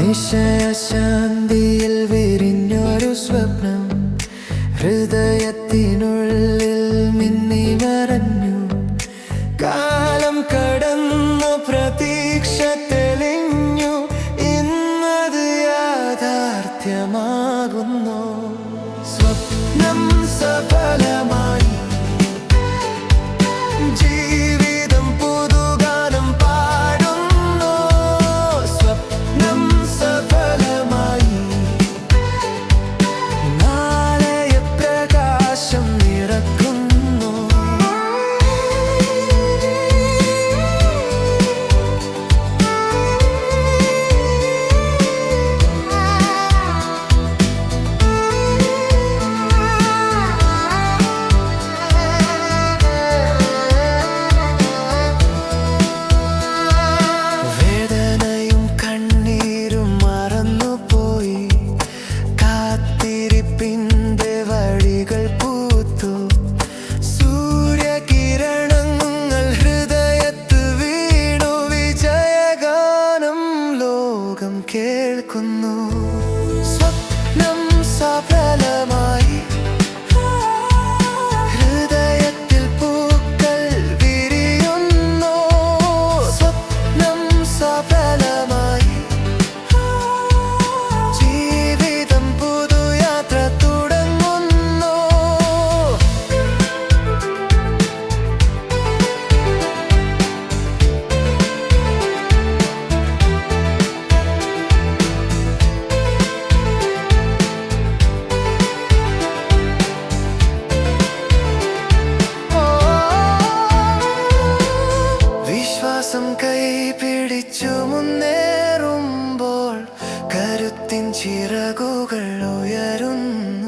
നിശയശാന്തിയിൽ വിരിഞ്ഞൊരു സ്വപ്നം. ഹൃദയത്തിനുള്ളിൽ മിന്നി വരഞ്ഞു കാലം കടന്നു പ്രതീക്ഷ തെളിഞ്ഞു. ഇന്നത് യാഥാർത്ഥ്യമാണ് കേൾക്കുന്നു കരുത്തിൻ ചിറകുകൾ ഉയരുന്നു